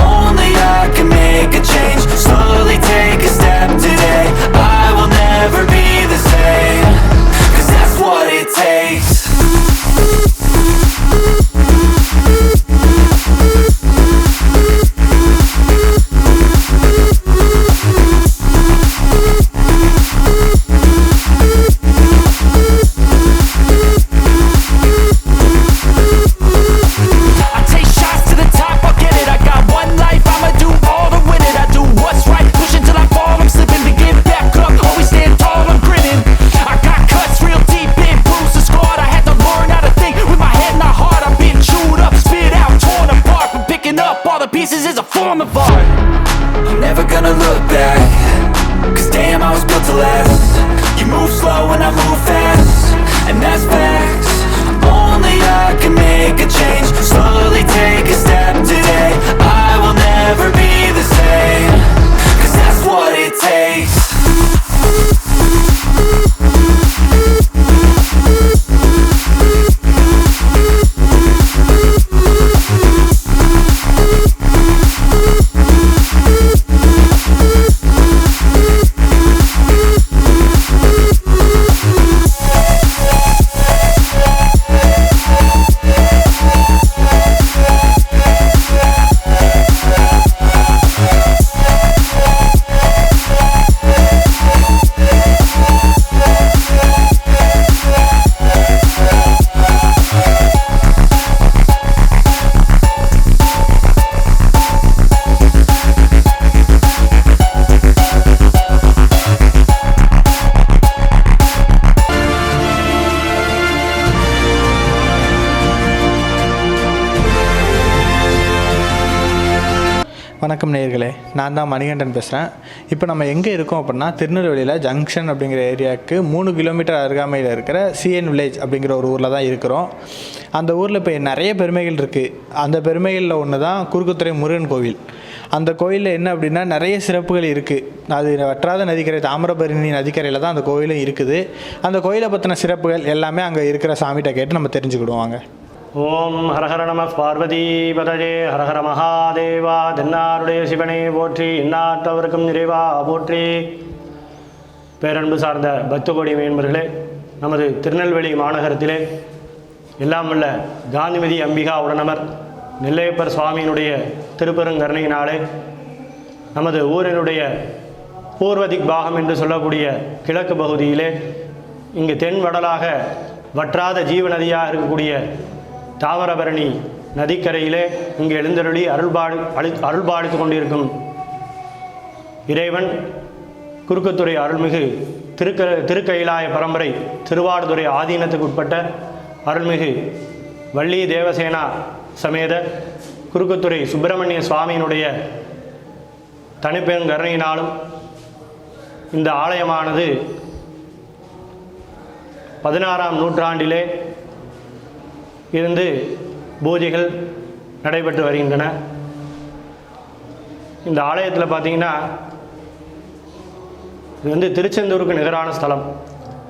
Only I can make a change. Slowly take a step today. I will never நான் தான் மணிகண்டன் பேசுகிறேன் இப்போ நம்ம எங்கே இருக்கோம் அப்படின்னா திருநெல்வேலியில் ஜங்ஷன் அப்படிங்கிற ஏரியாவுக்கு மூணு கிலோமீட்டர் அருகாமையில் இருக்கிற சிஎன் வில்லேஜ் அப்படிங்கிற ஒரு ஊரில் தான் இருக்கிறோம். அந்த ஊரில் இப்போ நிறைய பெருமைகள் இருக்குது அந்த பெருமைகளில் ஒன்று தான் குறுக்குத்துறை முருகன் கோவில். அந்த கோயிலில் என்ன அப்படின்னா நிறைய சிறப்புகள் இருக்குது அது வற்றாத நதிக்கரை தாமிரபரணி நதிக்கரையில் தான் அந்த கோயிலும் இருக்குது. அந்த கோயிலை பற்றின சிறப்புகள் எல்லாமே அங்கே இருக்கிற சாமிகிட்ட கேட்டு நம்ம தெரிஞ்சுக்கிடுவோம் ஓம் ஹரஹர நம பார்வதிபதஜே ஹரஹர மகாதேவா தென்னாருடைய சிவனை போற்றி இந்நாட்டவருக்கும் நிறைவா போற்றி. பேரன்பு சார்ந்த பக்தகோடி மேன்பர்களே நமது திருநெல்வேலி மாநகரத்திலே எல்லாம் உள்ள காந்திமதி அம்பிகா உடனமர் நெல்லையப்பர் சுவாமியினுடைய திருப்பெருங்கருணையினாலே நமது ஊரினுடைய பூர்வதிக் பாகம் என்று சொல்லக்கூடிய கிழக்கு பகுதியிலே இங்கு தென் வடலாக வற்றாத ஜீவ நதியாக இருக்கக்கூடிய தாவரபரணி நதிக்கரையிலே இங்கு எழுந்தருளி அருள்பாடு அழி அருள்பாடித்து கொண்டிருக்கும் இறைவன் குறுக்குத்துறை அருள்மிகு திருக்க திருக்கயிலாய பரம்பரை திருவாடுதுறை ஆதீனத்துக்கு உட்பட்ட அருள்மிகு வள்ளி தேவசேனா சமேத குறுக்குத்துறை சுப்பிரமணிய சுவாமியினுடைய தனிப்பெருங்கருணையினாலும் இந்த ஆலயமானது பதினாறாம் நூற்றாண்டிலே இருந்து பூஜைகள் நடைபெற்று வருகின்றன. இந்த ஆலயத்தில் பார்த்தீங்கன்னா இது வந்து திருச்செந்தூருக்கு நிகரான ஸ்தலம்.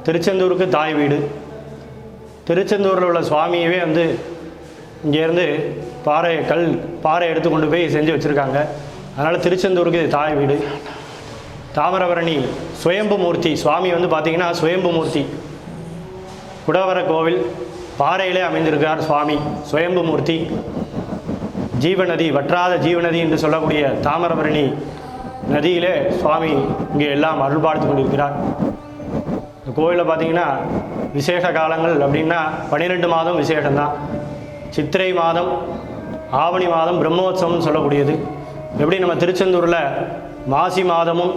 திருச்செந்தூருக்கு தாய் வீடு. திருச்செந்தூரில் உள்ள சுவாமியவே வந்து இங்கேருந்து பாறை கல் பாறை எடுத்து கொண்டு போய் செஞ்சு வச்சுருக்காங்க. அதனால் திருச்செந்தூருக்கு இது தாய் வீடு. தாமிரபரணி சுயம்பு மூர்த்தி சுவாமி வந்து பார்த்திங்கன்னா சுயம்பு மூர்த்தி குடவர கோவில் பாறையிலே அமைந்திருக்கிறார் சுவாமி சுயம்புமூர்த்தி. ஜீவநதி வற்றாத ஜீவநதி என்று சொல்லக்கூடிய தாமிரபரணி நதியிலே சுவாமி இங்கே எல்லாம் அருள்பாடுத்து கொண்டிருக்கிறார். இந்த கோவிலில் பார்த்தீங்கன்னா விசேஷ காலங்கள் அப்படின்னா பன்னிரெண்டு மாதம் விசேஷம்தான். சித்திரை மாதம் ஆவணி மாதம் பிரம்மோற்சவம்னு சொல்லக்கூடியது. எப்படி நம்ம திருச்செந்தூரில் மாசி மாதமும்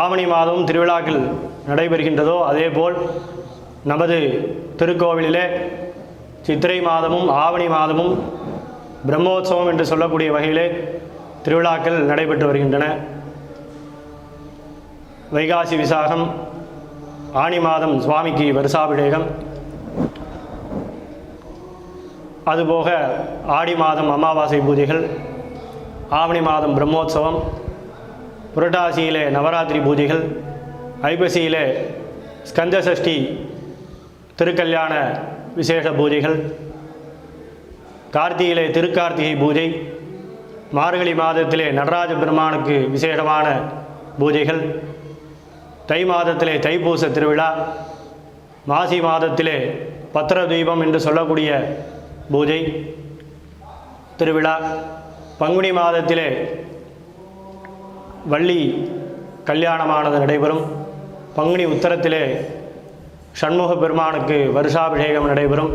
ஆவணி மாதமும் திருவிழாக்கள் நடைபெறுகின்றதோ அதே போல் நமது திருக்கோவிலிலே சித்திரை மாதமும் ஆவணி மாதமும் பிரம்மோற்சவம் என்று சொல்லக்கூடிய வகையிலே திருவிழாக்கள் நடைபெற்று வருகின்றன. வைகாசி விசாகம் ஆனி மாதம் சுவாமிக்கு வருஷாபிடேகம் அதுபோக ஆடி மாதம் அமாவாசை பூஜைகள் ஆவணி மாதம் பிரம்மோற்சவம் புரட்டாசியிலே நவராத்திரி பூஜைகள் ஐப்பசியிலே ஸ்கந்தசஷ்டி திருக்கல்யாண விசேஷ பூஜைகள் கார்த்திகையிலே திருக்கார்த்திகை பூஜை மார்கழி மாதத்திலே நடராஜ பெருமானுக்கு விசேஷமான பூஜைகள் தை மாதத்திலே தைப்பூச திருவிழா மாசி மாதத்திலே பத்திர தீபம் என்று சொல்லக்கூடிய பூஜை திருவிழா பங்குனி மாதத்திலே வள்ளி கல்யாணமானது நடைபெறும். பங்குனி உத்தரத்திலே சண்முக பெருமானுக்கு வருஷாபிஷேகம் நடைபெறும்.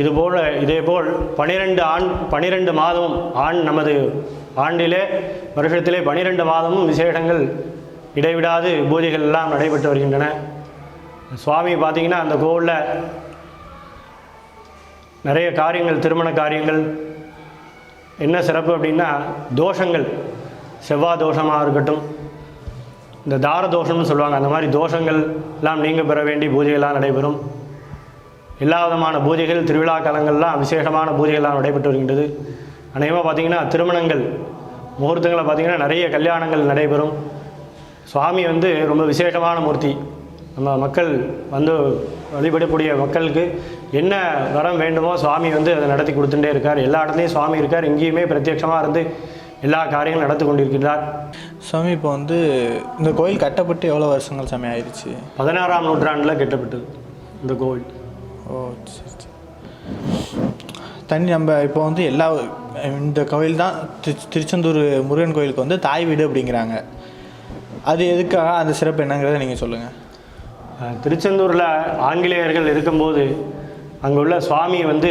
இதுபோல் இதேபோல் பனிரெண்டு ஆண் பனிரெண்டு மாதமும் ஆண் நமது ஆண்டிலே வருஷத்திலே பனிரெண்டு மாதமும் விசேஷங்கள் இடைவிடாது பூஜைகள் எல்லாம் நடைபெற்று வருகின்றன. சுவாமி பார்த்தீங்கன்னா அந்த கோவிலில் நிறைய காரியங்கள் திருமண காரியங்கள். என்ன சிறப்பு அப்படின்னா தோஷங்கள். செவ்வாய் தோஷமாக இருக்கட்டும் இந்த தார தோஷம்னு சொல்லுவாங்க அந்த மாதிரி தோஷங்கள் எல்லாம் நீங்க பெற வேண்டி பூஜைகள்லாம் நடைபெறும். எல்லா விதமான பூஜைகள் திருவிழா காலங்கள்லாம் விசேஷமான பூஜைகள்லாம் நடைபெற்று வருகின்றது. அநேகமாக பார்த்தீங்கன்னா திருமணங்கள் முகூர்த்தங்களை பார்த்தீங்கன்னா நிறைய கல்யாணங்கள் நடைபெறும். சுவாமி வந்து ரொம்ப விசேஷமான மூர்த்தி. நம்ம மக்கள் வந்து வழிபடக்கூடிய மக்களுக்கு என்ன வரம் வேண்டுமோ சுவாமி வந்து அதை நடத்தி கொடுத்துட்டே இருக்கார். எல்லா இடத்துலையும் சுவாமி இருக்கார். எங்கேயுமே பிரத்யட்சமாக இருந்து எல்லா காரியங்களும் நடத்தி கொண்டிருக்கிறார் சாமி இப்போ வந்து இந்த கோயில் கட்டப்பட்டு எவ்வளோ வருஷங்கள் சாமி ஆயிடுச்சு? பதினாறாம் நூற்றாண்டில் கட்டப்பட்டது இந்த கோவில். ஓ சரி சரி. தண்ணி நம்ம இப்போ வந்து எல்லா இந்த கோயில் தான் திரு திருச்செந்தூர் முருகன் கோயிலுக்கு வந்து தாய் வீடு அப்படிங்கிறாங்க. அது எதுக்காக அந்த சிறப்பு என்னங்கிறத நீங்கள் சொல்லுங்கள் திருச்செந்தூரில் ஆங்கிலேயர்கள் இருக்கும்போது அங்கே உள்ள சுவாமி வந்து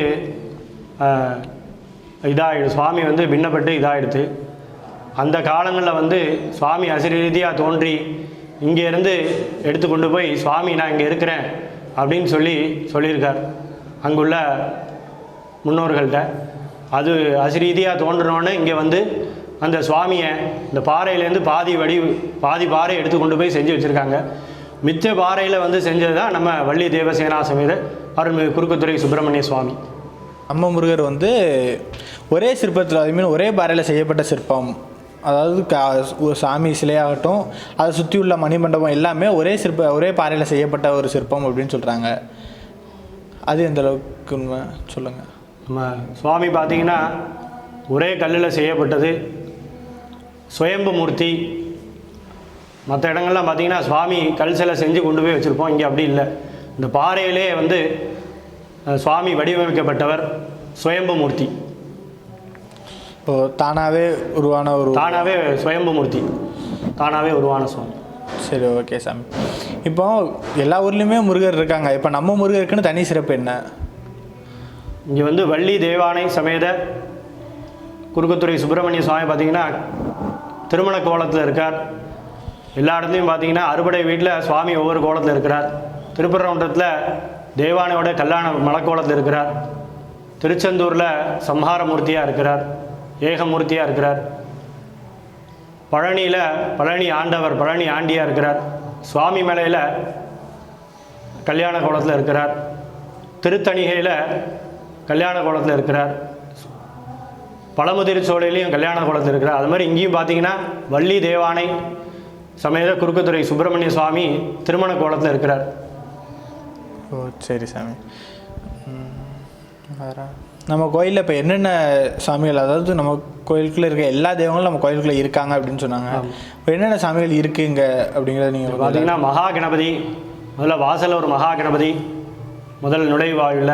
இதாகிடும் சுவாமி வந்து பின்னப்பட்டு இதாகிடுது அந்த காலங்களில் வந்து சுவாமி அசிரீதியாக தோன்றி இங்கேருந்து எடுத்து கொண்டு போய் சுவாமி நான் இங்கே இருக்கிறேன் அப்படின்னு சொல்லி சொல்லியிருக்கார். அங்குள்ள முன்னோர்கள்ட்ட. அது அசிரீதியாக தோன்றினோன்னு இங்கே வந்து அந்த சுவாமியை இந்த பாறையிலேருந்து பாதி வடி பாதி பாறை எடுத்து கொண்டு போய் செஞ்சு வச்சுருக்காங்க. மிச்ச பாறையில் வந்து செஞ்சது தான் நம்ம வள்ளி தேவசேனா சமேத அருள்மிகு குறுக்குத்துறை சுப்பிரமணிய சுவாமி. அம்ம முருகர் வந்து ஒரே சிற்பத்தில் ஐ மீன் ஒரே பாறையில் செய்யப்பட்ட சிற்பம். அதாவது கா ஒரு சாமி சிலையாகட்டும் அதை சுற்றி உள்ள மணிமண்டபம் எல்லாமே ஒரே சிற்ப ஒரே பாறையில் செய்யப்பட்ட ஒரு சிற்பம் அப்படின்னு சொல்கிறாங்க அது எந்த அளவுக்கு உண்மை? சொல்லுங்கள் நம்ம சுவாமி பார்த்தீங்கன்னா ஒரே கல்லில் செய்யப்பட்டது. சுயம்பு மூர்த்தி. மற்ற இடங்கள்லாம் பார்த்தீங்கன்னா சுவாமி கல் சிலை செஞ்சு கொண்டு போய் வச்சுருப்போம். இங்கே அப்படி இல்லை. இந்த பாறையிலே வந்து சுவாமி வடிவமைக்கப்பட்டவர் சுயம்பு மூர்த்தி இப்போ தானாகவே உருவான ஒரு தானாகவே சுயம்பு மூர்த்தி தானாகவே உருவான சுவாமி. சரி ஓகே சாமி. இப்போ எல்லா ஊர்லேயுமே முருகர் இருக்காங்க. இப்போ நம்ம முருகருக்குன்னு தனி சிறப்பு என்ன? இங்கே வந்து வள்ளி தேவானை சமேத குறுக்குத்துறை சுப்பிரமணிய சுவாமி பார்த்தீங்கன்னா திருமண கோலத்தில் இருக்கார். எல்லா இடத்துலையும் பார்த்தீங்கன்னா அறுபடை வீட்டில் சுவாமி ஒவ்வொரு கோலத்தில் இருக்கிறார். திருப்பரங்குன்றத்தில் தேவானையோட கல்யாண மலக்கோலத்தில் இருக்கிறார். திருச்செந்தூரில் சம்ஹார மூர்த்தியாக இருக்கிறார். ஏகமூர்த்தியாக இருக்கிறார். பழனியில் பழனி ஆண்டவர் பழனி ஆண்டியாக இருக்கிறார். சுவாமி மலையில் கல்யாண கோலத்தில் இருக்கிறார். திருத்தணிகையில் கல்யாண கோலத்தில் இருக்கிறார். பழமுதிர்ச்சோலையிலையும் கல்யாண கோலத்தில் இருக்கிறார். அது மாதிரி இங்கேயும் பார்த்தீங்கன்னா வள்ளி தேவானை சமேத குறுக்குத்துறை சுப்பிரமணிய சுவாமி திருமண கோலத்தில் இருக்கிறார். ஓ சரி சாமி. வேற. நம்ம கோயிலில் இப்போ என்னென்ன சாமிகள் அதாவது நம்ம கோயிலுக்குள்ளே இருக்க எல்லா தெய்வங்களும் நம்ம கோயிலுக்குள்ளே இருக்காங்க அப்படின்னு சொன்னாங்க. இப்போ என்னென்ன சாமிகள் இருக்குங்க அப்படிங்கிறத நீங்கள் பார்த்தீங்கன்னா மகா கணபதி முதல்ல வாசல்ல ஒரு மகா கணபதி முதல் நுழைவாயில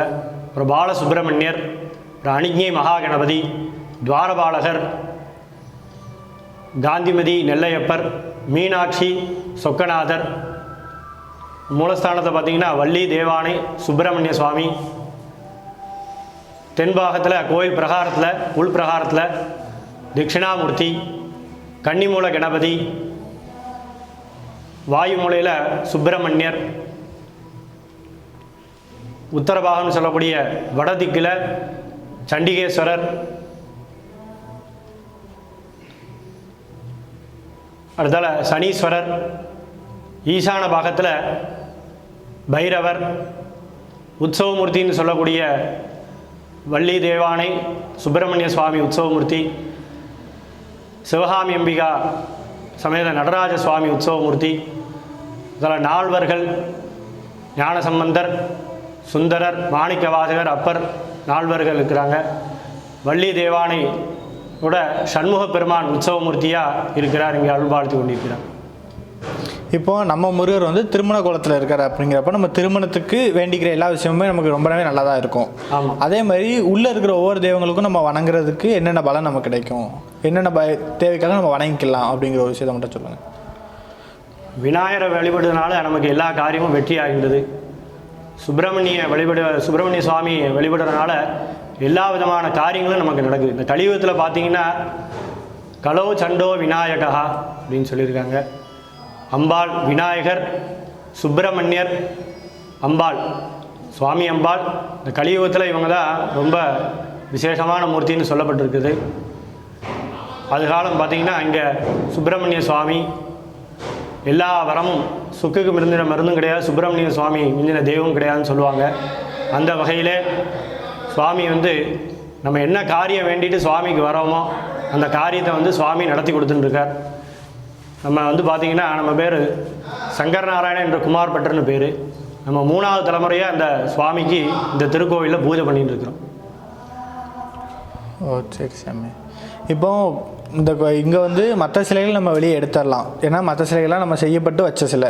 ஒரு பாலசுப்பிரமணியர் ஒரு அணிஞை மகா கணபதி துவாரபாலகர் காந்திமதி நெல்லையப்பர் மீனாட்சி சொக்கநாதர் மூலஸ்தானத்தை பார்த்தீங்கன்னா வள்ளி தேவானை சுப்பிரமணிய சுவாமி. தென்பாகத்தில் கோயில் பிரகாரத்தில் உள் பிரகாரத்தில் தட்சிணாமூர்த்தி கன்னிமூல கணபதி வாயுமூலையில் சுப்பிரமணியர். உத்தரபாகம்னு சொல்லக்கூடிய வடதிக்கில் சண்டிகேஸ்வரர். அடுத்தால சனீஸ்வரர். ஈசான பாகத்தில் பைரவர் உற்சவமூர்த்தின்னு சொல்லக்கூடிய வள்ளி தேவானை சுப்பிரமணிய சுவாமி உற்சவமூர்த்தி சிவகாமி அம்பிகா சமேத நடராஜ சுவாமி உற்சவமூர்த்தி இதில் நால்வர்கள் ஞானசம்பந்தர் சுந்தரர் மாணிக்கவாசகர் அப்பர் நால்வர்கள் இருக்கிறாங்க. வள்ளி தேவானை கூட சண்முக பெருமான் உற்சவமூர்த்தியாக இருக்கிறார் இங்கே அருள்பாழ்த்து கொண்டிருக்கிறார். இப்போ நம்ம முருகர் வந்து திருமண குளத்தில் இருக்கார் அப்படிங்கிறப்ப நம்ம திருமணத்துக்கு வேண்டிக்கிற எல்லா விஷயமுமே நமக்கு ரொம்பவே நல்லா தான் இருக்கும் அதே மாதிரி உள்ளே இருக்கிற ஒவ்வொரு தெய்வங்களுக்கும் நம்ம வணங்குறதுக்கு என்னென்ன பலன் நமக்கு கிடைக்கும்? என்னென்ன ப தேவைக்காக நம்ம வணங்கிக்கலாம் அப்படிங்கிற ஒரு விஷயத்தை மட்டும் சொல்லுங்கள் விநாயகரை வழிபடுறதுனால நமக்கு எல்லா காரியமும் வெற்றி ஆகின்றது. சுப்பிரமணிய வழிபடு சுப்பிரமணிய சுவாமி வழிபடுறதுனால எல்லா விதமான காரியங்களும் நமக்கு நடக்குது. இந்த கலியுகத்தில் பார்த்தீங்கன்னா கலோ சண்டோ விநாயகா அப்படின்னு சொல்லியிருக்காங்க. அம்பாள் விநாயகர் சுப்பிரமணியர் அம்பாள் சுவாமி அம்பாள். இந்த கலியுகத்தில் இவங்க தான் ரொம்ப விசேஷமான மூர்த்தின்னு சொல்லப்பட்டிருக்குது. அது காலம் பார்த்திங்கன்னா இங்கே சுப்பிரமணிய சுவாமி எல்லா வரமும் சுக்குக்கு மிருந்தின மருந்தும் கிடையாது. சுப்பிரமணிய சுவாமி மிஞ்சின தெய்வம் கிடையாதுன்னு சொல்லுவாங்க. அந்த வகையிலே சுவாமி வந்து நம்ம என்ன காரியம் வேண்டிட்டு சுவாமிக்கு வரோமோ அந்த காரியத்தை வந்து சுவாமி நடத்தி கொடுத்துட்டுருக்கார் நம்ம வந்து பார்த்திங்கன்னா நம்ம பேர் சங்கர் நாராயணன் என்ற குமார் பட்டர்னு பேர். நம்ம மூணாவது தலைமுறையாக அந்த சுவாமிக்கு இந்த திருக்கோவிலில் பூஜை பண்ணிட்டு இருக்கிறோம். ஓ சரி சாமி. இப்போ இந்த இங்கே வந்து மற்ற சிலைகள் நம்ம வெளியே எடுத்துடலாம். ஏன்னா மற்ற சிலைகள்லாம் நம்ம செய்யப்பட்டு வச்ச சிலை.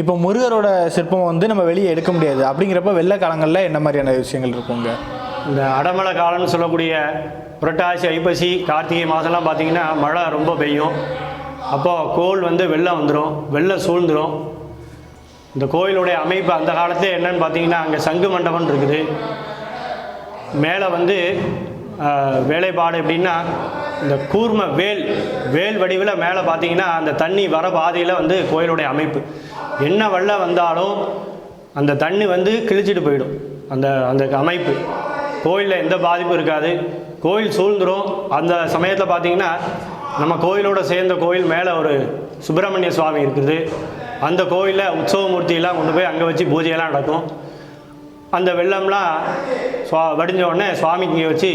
இப்போ முருகரோட சிற்பம் வந்து நம்ம வெளியே எடுக்க முடியாது. அப்படிங்கிறப்ப வெள்ளை காலங்களில் என்ன மாதிரியான விஷயங்கள் இருக்குங்க இந்த அடமழை காலம்னு சொல்லக்கூடிய புரட்டாசி ஐப்பசி கார்த்திகை மாதம்லாம் பார்த்தீங்கன்னா மழை ரொம்ப பெய்யும். அப்போது கோல் வந்து வெள்ளம் வந்துடும் வெள்ளம் சூழ்ந்துடும் இந்த கோயிலுடைய அமைப்பு அந்த காலத்தில் என்னன்னு பார்த்தீங்கன்னா அங்கே சங்கு மண்டபம் இருக்குது. மேலே வந்து வேலைப்பாடு எப்படின்னா இந்த கூர்ம வேல் வேல் வடிவில் மேலே பார்த்தீங்கன்னா அந்த தண்ணி வர பாதையில் வந்து கோயிலுடைய அமைப்பு. என்ன வெள்ளம் வந்தாலும் அந்த தண்ணி வந்து கிழிச்சிட்டு போயிடும். அந்த அந்த அமைப்பு. கோயிலில் எந்த பாதிப்பும் இருக்காது. கோயில் சூழ்ந்துடும் அந்த சமயத்தில் பார்த்தீங்கன்னா நம்ம கோயிலோட சேர்ந்த கோயில் மேலே ஒரு சுப்பிரமணிய சுவாமி இருக்குது. அந்த கோயிலில் உற்சவமூர்த்தியெல்லாம் கொண்டு போய் அங்கே வச்சு பூஜையெல்லாம் நடக்கும். அந்த வெள்ளம்லாம் சுவா வடிஞ்ச உடனே சுவாமிக்கு இங்கே வச்சு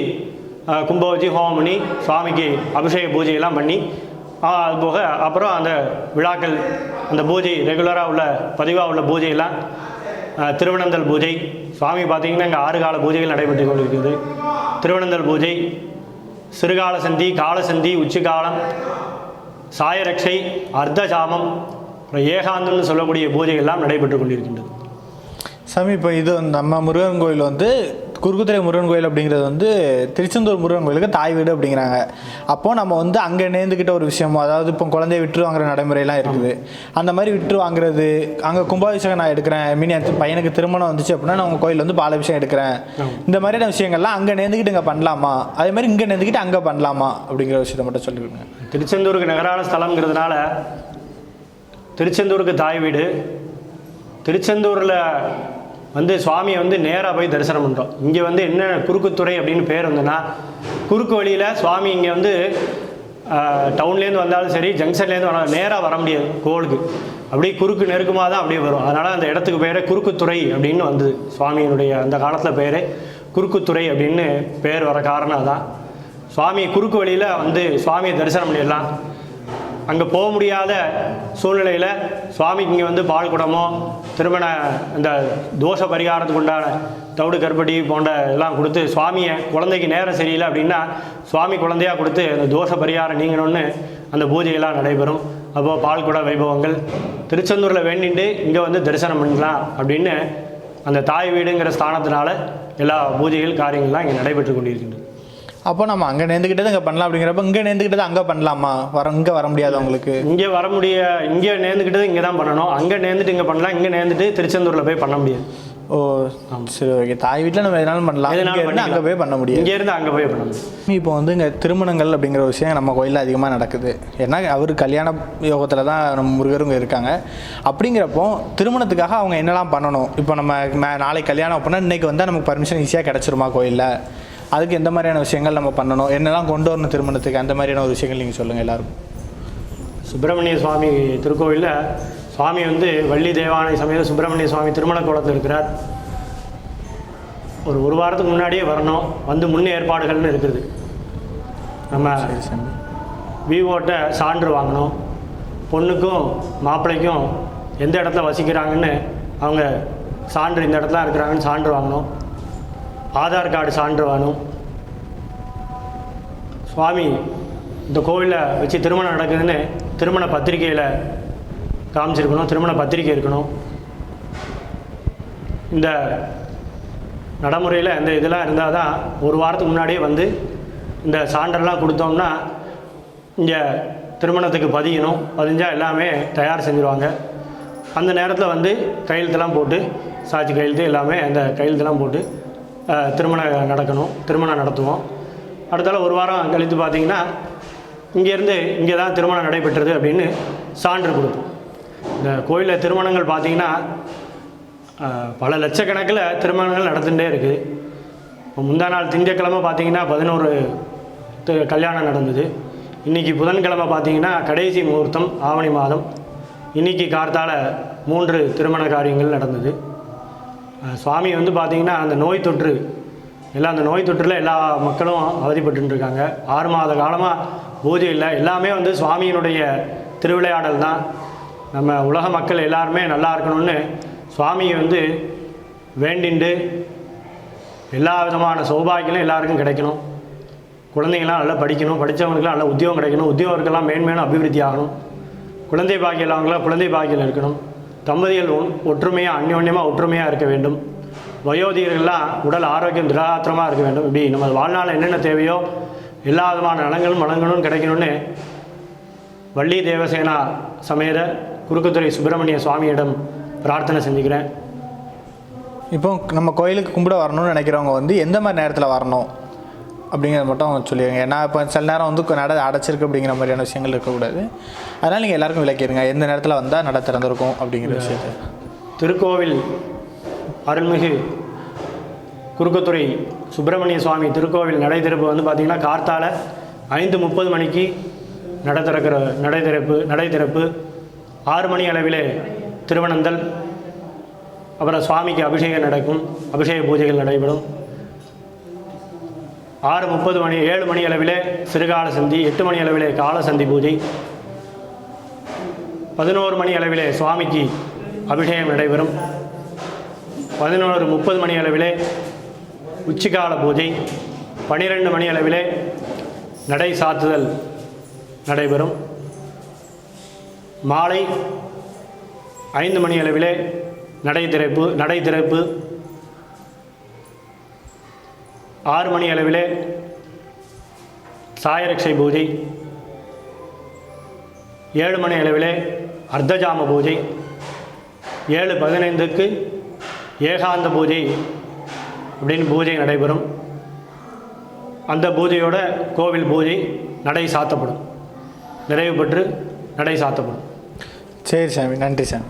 கும்பம் கும்ப வச்சு ஹோமம் பண்ணி சுவாமிக்கு அபிஷேக பூஜையெல்லாம் பண்ணி அது போக அப்புறம் அந்த விழாக்கள் அந்த பூஜை ரெகுலராக உள்ள பதிவாக உள்ள பூஜையெல்லாம் திருவனந்தல் பூஜை. சுவாமி பார்த்தீங்கன்னா இங்கே ஆறு கால பூஜைகள் நடைபெற்று கொண்டிருக்கிறது திருவனந்தல் பூஜை சிறுகால சந்தி காலசந்தி உச்சிகாலம் சாயரட்சை அர்த்தசாமம் அப்புறம் ஏகாந்தம்னு சொல்லக்கூடிய பூஜைகள்லாம் நடைபெற்று கொண்டிருக்கின்றது. சாமி இப்போ இது நம்ம முருகன் கோயில் வந்து குறுக்குத்துறை முருகன் கோயில் அப்படிங்கிறது வந்து திருச்செந்தூர் முருகன் கோயிலுக்கு தாய் வீடு அப்படிங்கிறாங்க. அப்போது நம்ம வந்து அங்கே நேர்ந்துக்கிட்ட ஒரு விஷயம் அதாவது இப்போ குழந்தைய விட்டு வாங்குற நடைமுறையெல்லாம் இருக்குது. அந்த மாதிரி விட்டு வாங்குறது அங்கே கும்பாபிஷேகம் நான் எடுக்கிறேன் மீன் என் பையனுக்கு திருமணம் வந்துச்சு அப்படின்னா நான் உங்கள் கோயில் வந்து பாலாபிஷேகம் எடுக்கிறேன். இந்த மாதிரியான விஷயங்கள்லாம் அங்கே நேர்ந்துக்கிட்டு இங்கே பண்ணலாமா? அதே மாதிரி இங்கே நேர்ந்துக்கிட்டு அங்கே பண்ணலாமா? அப்படிங்கிற விஷயத்தை மட்டும் சொல்லிவிடுங்க. திருச்செந்தூருக்கு நகரான ஸ்தலம்ங்கிறதுனால திருச்செந்தூருக்கு தாய் வீடு திருச்செந்தூரில் வந்து சுவாமியை வந்து நேராக போய் தரிசனம் பண்ணுறோம் இங்கே வந்து என்ன குறுக்குத்துறை அப்படின்னு பேர் வந்துன்னா குறுக்கு வழியில் சுவாமி இங்கே வந்து டவுன்லேருந்து வந்தாலும் சரி ஜங்ஷன்லேருந்து வந்தாலும் நேராக வர முடியாது கோவிலுக்கு அப்படியே குறுக்கு நெருக்கமாக தான் அப்படியே வரும். அதனால் அந்த இடத்துக்கு பேரே குறுக்குத்துறை அப்படின்னு வந்தது. சுவாமியினுடைய அந்த காலத்தில் பேரே குறுக்குத்துறை அப்படின்னு பேர் வர காரணம் தான் சுவாமி குறுக்கு வழியில் வந்து சுவாமியை தரிசனம் பண்ணிடலாம். அங்கே போக முடியாத சூழ்நிலையில் சுவாமிக்கு இங்கே வந்து பால் குடமோ திருமண இந்த தோஷ பரிகாரத்துக்கு உண்டான தவிடு கருப்பட்டி போன்ற இதெல்லாம் கொடுத்து சுவாமியை குழந்தைக்கு நேரம் சரியில்லை அப்படின்னா சுவாமி குழந்தையாக கொடுத்து அந்த தோஷ பரிகாரம் நீங்கணும்னு அந்த பூஜையெல்லாம் நடைபெறும். அப்போது பால்குட வைபவங்கள். திருச்செந்தூரில் வேண்டிட்டு இங்கே வந்து தரிசனம் பண்ணலாம் அப்படின்னு அந்த தாய் வீடுங்கிற ஸ்தானத்தினால எல்லா பூஜைகள் காரியங்கள்லாம் இங்கே நடைபெற்று கொண்டிருக்கின்றது அப்போ நம்ம அங்கே நேர்ந்துக்கிட்டது இங்கே பண்ணலாம் அப்படிங்கிறப்ப இங்கே நேர்ந்துக்கிட்டது அங்கே பண்ணலாமா? வர இங்கே வர முடியாது உங்களுக்கு இங்கே வர முடிய இங்கே நேர்ந்துக்கிட்டது இங்கே தான் பண்ணணும். அங்கே நேர்ந்துட்டு இங்கே பண்ணலாம் இங்கே நேர்ந்துட்டு திருச்செந்தூரில் போய் பண்ண முடியாது. ஓ சரி ஓகே. தாய் வீட்டில் நம்ம எதனாலும் பண்ணலாம். இங்கே அங்கே போய் பண்ண முடியாது. இங்கே இருந்து அங்கே போய் பண்ண முடியும் இப்போ வந்து இங்கே திருமணங்கள் அப்படிங்கிற விஷயம் நம்ம கோயிலில் அதிகமாக நடக்குது. ஏன்னா அவர் கல்யாண யோகத்தில் தான் நம்ம முருகருங்க இருக்காங்க. அப்படிங்கிறப்போ திருமணத்துக்காக அவங்க என்னெல்லாம் பண்ணணும்? இப்போ நம்ம நாளைக்கு கல்யாணம் அப்படின்னா இன்றைக்கி வந்தால் நமக்கு பர்மிஷன் ஈஸியாக கிடச்சிருமா கோயிலில்? அதுக்கு எந்த மாதிரியான விஷயங்கள் நம்ம பண்ணணும்? என்னெல்லாம் கொண்டு வரணும் திருமணத்துக்கு? அந்த மாதிரியான ஒரு விஷயங்கள் நீங்கள் சொல்லுங்கள் எல்லாருக்கும். சுப்பிரமணிய சுவாமி திருக்கோவிலில் சுவாமி வந்து வள்ளி தேவானை சமேத சுப்பிரமணிய சுவாமி திருமண கோலத்தில் இருக்கிறார். ஒரு ஒரு வாரத்துக்கு முன்னாடியே வரணும். வந்து முன் ஏற்பாடுகள்னு இருக்குது. நம்ம விவோட்ட சான்று வாங்கணும். பொண்ணுக்கும் மாப்பிள்ளைக்கும் எந்த இடத்துல வசிக்கிறாங்கன்னு அவங்க சான்று இந்த இடத்துல இருக்கிறாங்கன்னு சான்று வாங்கணும். ஆதார் கார்டு சான்று வேணும் சுவாமி இந்த கோவிலில் வச்சு திருமணம் நடக்குதுன்னு திருமண பத்திரிக்கையில் காமிச்சிருக்கணும் திருமண பத்திரிக்கை இருக்கணும். இந்த நடைமுறையில் இந்த இதெல்லாம் இருந்தால் தான் ஒரு வாரத்துக்கு முன்னாடியே வந்து இந்த சான்றெல்லாம் கொடுத்தோம்னா இங்கே திருமணத்துக்கு பதியணும். பதிஞ்சால் எல்லாமே தயார் செஞ்சுருவாங்க. அந்த நேரத்தில் வந்து கையெழுத்தெல்லாம் போட்டு சாட்சி கையெழுத்து எல்லாமே அந்த கையெழுத்தெல்லாம் போட்டு திருமணம் நடக்கணும் திருமணம் நடத்துவோம். அடுத்தால ஒரு வாரம் கழித்து பார்த்தீங்கன்னா இங்கேருந்து இங்கே தான் திருமணம் நடைபெற்றது அப்படின்னு சான்று கொடுப்போம். இந்த கோயிலில் திருமணங்கள் பார்த்தீங்கன்னா பல லட்சக்கணக்கில் திருமணங்கள் நடந்துகிட்டே இருக்குது. இப்போ முந்தா நாள் திங்கக்கிழமை பார்த்தீங்கன்னா பதினோரு தி- கல்யாணம் நடந்தது. இன்றைக்கி புதன்கிழமை பார்த்தீங்கன்னா கடைசி முகூர்த்தம் ஆவணி மாதம். இன்றைக்கி கார்த்தால மூன்று திருமண காரியங்கள் நடந்தது. சுவாமி வந்து பார்த்தீங்கன்னா அந்த நோய் தொற்று எல்லாம் அந்த நோய் தொற்றில் எல்லா மக்களும் அவதிப்பட்டுருக்காங்க ஆறு மாத காலமாக பூஜை இல்லை. எல்லாமே வந்து சுவாமியினுடைய திருவிளையாடல் தான். நம்ம உலக மக்கள் எல்லாருமே நல்லா இருக்கணும்னு சுவாமியை வந்து வேண்டிண்டு எல்லா விதமான சௌபாகியங்களும் எல்லாருக்கும் கிடைக்கணும். குழந்தைங்களாம் நல்லா படிக்கணும். படித்தவங்களுக்குலாம் நல்ல உத்தியோகம் கிடைக்கணும். உத்தியோகருக்கெல்லாம் மேன்மேலும் அபிவிருத்தி ஆகணும். குழந்தை பாக்கியம் அவங்களாம் குழந்தை பாக்கியம் இருக்கணும். தம்பதிகள் ஒன்- ஒற்றுமையாக அந்யோன்யமாக ஒற்றுமையாக இருக்க வேண்டும். வயோதிகர்கள்லாம் உடல் ஆரோக்கியம் திடகாத்திரமாக இருக்க வேண்டும். இப்படி நம்ம வாழ்நாளில் என்னென்ன தேவையோ எல்லா விதமான நலங்களும் வளங்களும் கிடைக்கணும்னு வள்ளி தேவசேனா சமேத குறுக்குத்துறை சுப்பிரமணிய சுவாமியிடம் பிரார்த்தனை செஞ்சுக்கிறேன். இப்போ நம்ம கோயிலுக்கு கும்பிட வரணும்னு நினைக்கிறவங்க வந்து எந்த மாதிரி நேரத்தில் வரணும்? அப்படிங்கிறத மட்டும் சொல்லிடுங்க ஏன்னா இப்போ சில நேரம் வந்து நட அடைச்சிருக்கு அப்படிங்கிற மாதிரியான விஷயங்கள் இருக்கக்கூடாது. அதனால் நீங்கள் எல்லாருக்கும் விளக்கிடுங்க. எந்த நேரத்தில் வந்தால் நட திறந்திருக்கும் அப்படிங்கிற விஷயத்தை. திருக்கோவில் அருள்மிகு குறுக்குத்துறை சுப்பிரமணிய சுவாமி திருக்கோவில் நடை திறப்பு வந்து பார்த்திங்கன்னா கார்த்தால ஐந்து முப்பது மணிக்கு நடை திறக்கிற நடை திறப்பு நடை திறப்பு. ஆறு மணி அளவிலே திருவனந்தல் அப்புறம் சுவாமிக்கு அபிஷேகம் நடக்கும். அபிஷேக பூஜைகள் நடைபெறும். ஆறு முப்பது மணி ஏழு மணி அளவிலே சிறுகால சந்தி எட்டு மணி அளவிலே கால சந்தி பூஜை பதினோரு மணி அளவிலே சுவாமிக்கு அபிஷேகம் நடைபெறும் பதினோரு முப்பது மணி அளவிலே உச்சிகால பூஜை பனிரெண்டு மணி அளவிலே நடை சாத்துதல் நடைபெறும். மாலை ஐந்து மணி அளவிலே நடை திறப்பு நடை திறப்பு ஆறு மணி அளவிலே சாயரக்ஷை பூஜை ஏழு மணி அளவிலே அர்த்தஜாம பூஜை ஏழு பதினைந்துக்கு ஏகாந்த பூஜை அப்படின்னு பூஜை நடைபெறும். அந்த பூஜையோட கோவில் பூஜை நடை சாத்தப்படும். நிறைவு பெற்று நடை சாத்தப்படும். சரி சாமி நன்றி சாமி.